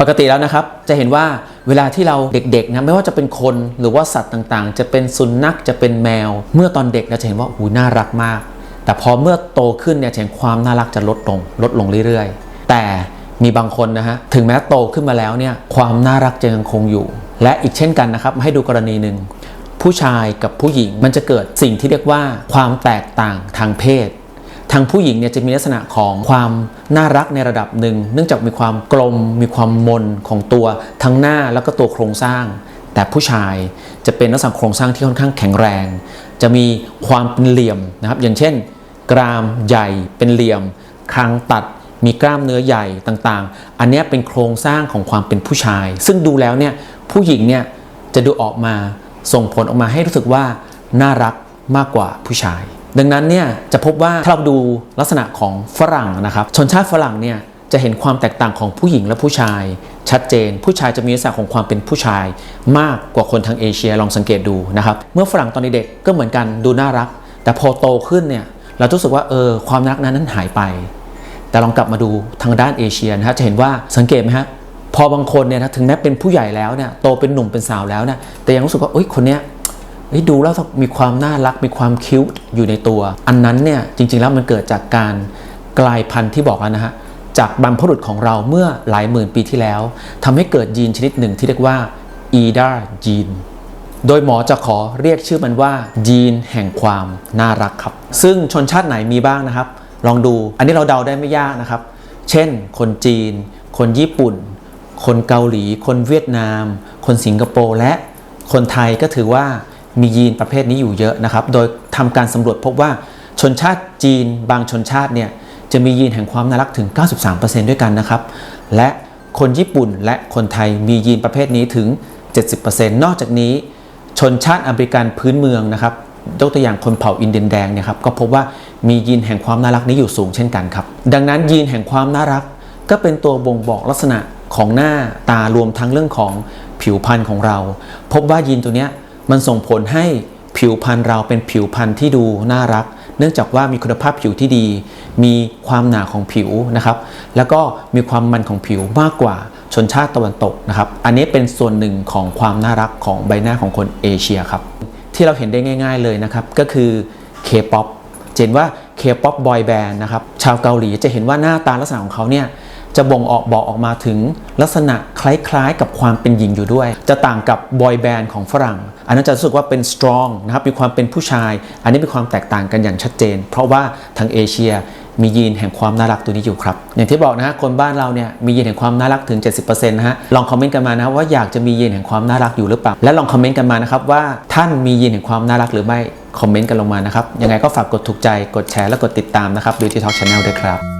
ปกติแล้วนะครับจะเห็นว่าเวลาที่เราเด็กๆนะไม่ว่าจะเป็นคนหรือว่าสัตว์ต่างๆ จะเป็นสุนัขจะเป็นแมว เมื่อตอนเด็กเราจะเห็นว่าหูน่ารักมาก แต่พอเมื่อโตขึ้นเนี่ยเห็นความน่ารักจะลดลงลดลงเรื่อยๆ แต่มีบางคนนะฮะถึงแม้โตขึ้นมาแล้วเนี่ยความน่ารักจะยังคงอยู่ และอีกเช่นกันนะครับให้ดูกรณีหนึ่งผู้ชายกับผู้หญิงมันจะเกิดสิ่งที่เรียกว่าความแตกต่างทางเพศ ทางผู้หญิงเนี่ยจะมีลักษณะของความน่ารักในระดับหนึ่ง เนื่องจากมีความกลม มีความมนของตัวทั้งหน้าแล้วก็ตัวโครงสร้าง แต่ผู้ชายจะเป็นลักษณะโครงสร้างที่ค่อนข้างแข็งแรง จะมีความเป็นเหลี่ยมนะครับอย่างเช่น กรามใหญ่เป็นเหลี่ยมคางตัดมีกล้ามเนื้อใหญ่ต่างๆ อันนี้เป็นโครงสร้างของความเป็นผู้ชาย ซึ่งดูแล้วเนี่ยผู้หญิงเนี่ยจะดูออกมาส่งผลออกมาให้รู้สึกว่าน่ารักมากกว่าผู้ชาย ดังนั้นเนี่ยจะพบว่าถ้าเราดูลักษณะของฝรั่งนะครับ ชนชาติฝรั่งเนี่ยจะเห็นความแตกต่างของผู้หญิงและผู้ชาย ชัดเจน ผู้ชายจะมีลักษณะของความเป็นผู้ชาย มากกว่าคนทางเอเชียลองสังเกตดูนะครับ เมื่อฝรั่งตอนเด็กก็เหมือนกันดูน่ารัก แต่พอโตขึ้นเนี่ยเรารู้สึกว่าเออความรักนั้นนั้นหายไป แต่ลองกลับมาดูทางด้านเอเชียนะฮะจะเห็นว่าสังเกตไหมฮะพอบางคนเนี่ยนะถึงแม้เป็นผู้ใหญ่แล้วเนี่ยโตเป็นหนุ่มเป็นสาวแล้วเนี่ยแต่ยังรู้สึกว่าเอ้ยคนเนี้ย ดูแล้วมีความน่ารักมีความคิ้วอยู่ในตัว อันนั้นเนี่ยจริงๆแล้วมันเกิดจากการกลายพันธุ์ที่บอกแล้วนะฮะจากบรรพบุรุษของเราเมื่อหลายหมื่นปีที่แล้วทำให้เกิดยีนชนิดหนึ่งที่เรียกว่า EDA ยีนโดยหมอจะขอเรียกชื่อมันว่า ยีนแห่งความน่ารักครับ ซึ่งชนชาติไหนมีบ้างนะครับ ลองดูอันนี้เราเดาได้ไม่ยากนะครับ เช่น คนจีน คนญี่ปุ่น คนเกาหลี คนเวียดนาม คนสิงคโปร์และคนไทยก็ถือว่า มียีนประเภทนี้อยู่เยอะนะครับ โดยทำการสำรวจพบว่าชนชาติจีนบางชนชาติเนี่ยจะมียีนแห่งความน่ารักถึง 93%ด้วยกันนะครับ และคนญี่ปุ่นและคนไทยมียีนประเภทนี้ถึง 70%นอกจากนี้ ชนชาติอเมริกันพื้นเมืองนะครับยกตัวอย่างคนเผ่าอินเดียนแดงเนี่ยครับก็พบว่ามียีนแห่งความน่ารักนี้อยู่สูงเช่นกันครับ ดังนั้นยีนแห่งความน่ารัก ก็เป็นตัวบ่งบอกลักษณะของหน้าตารวมทั้งเรื่องของผิวพรรณของเรา พบว่ายีนตัวเนี้ย มันส่งผลให้ผิวพรรณเราเป็นผิวพรรณที่ดูน่ารัก เนื่องจากว่ามีคุณภาพผิวที่ดี มีความหนาของผิวนะครับ แล้วก็มีความมันของผิวมากกว่าชนชาติตะวันตกนะครับ อันนี้เป็นส่วนหนึ่งของความน่ารักของใบหน้าของคนเอเชียครับ ที่เราเห็นได้ง่าย ๆเลยนะครับ ก็คือ K-POP จะเห็นว่า K-POP boy band นะครับ ชาวเกาหลีจะเห็นว่าหน้าตาลักษณะของเขาเนี่ย จะบ่งออกบอกออกมาถึงลักษณะคล้ายๆ กับความเป็นหญิงอยู่ด้วย จะต่างกับบอยแบนด์ของฝรั่ง อันนั้นจะรู้สึกว่าเป็น strong นะครับมีความเป็นผู้ชาย อันนี้มีความแตกต่างกันอย่างชัดเจน เพราะว่าทางเอเชียมียีนแห่งความน่ารักตัวนี้อยู่ครับ อย่างที่บอกนะฮะคนบ้านเราเนี่ยมียีนแห่งความน่ารักถึง 70%นะฮะลองคอมเมนต์กันมานะว่าอยากจะมียีนแห่งความน่ารักอยู่หรือเปล่า และลองคอมเมนต์กันมานะครับว่าท่านมียีนแห่งความน่ารักหรือไม่คอมเมนต์กันลงมานะครับยังไงก็ฝากกดถูกใจกดแชร์และกดติดตามนะครับ Beauty Talk Channel ด้วยครับ